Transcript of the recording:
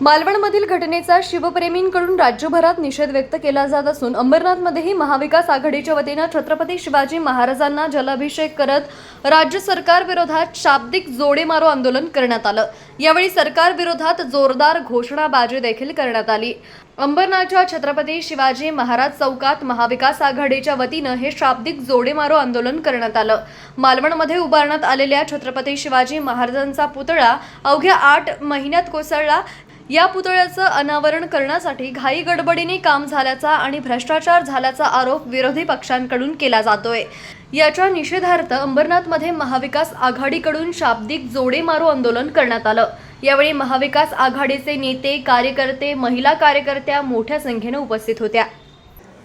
मालवणमधील घटनेचा शिवप्रेमींकडून राज्यभरात निषेध व्यक्त केला जात असून अंबरनाथमध्येही महाविकास आघाडीच्या वतीनं छत्रपती शिवाजी महाराजांना जलाभिषेक करत राज्य सरकार विरोधात शाब्दिक जोडेमारो आंदोलन करण्यात आलं. यावेळी सरकार विरोधात जोरदार घोषणाबाजी देखील करण्यात आली. अंबरनाथच्या छत्रपती शिवाजी महाराज चौकात महाविकास आघाडीच्या वतीनं हे शाब्दिक जोडेमारो आंदोलन करण्यात आलं. मालवणमध्ये उभारण्यात आलेल्या छत्रपती शिवाजी महाराजांचा पुतळा अवघ्या आठ महिन्यात कोसळला. या पुतळ्याचं अनावरण करण्यासाठी घाई गडबडीने काम झाल्याचा आणि भ्रष्टाचार झाल्याचा आरोप विरोधी पक्षांकडून केला जातोय. याच्या निषेधार्थ अंबरनाथमध्ये महाविकास आघाडीकडून शाब्दिक जोडेमारो आंदोलन करण्यात आलं. यावेळी महाविकास आघाडीचे नेते कार्यकर्ते महिला कार्यकर्त्या मोठ्या संख्येनं उपस्थित होत्या.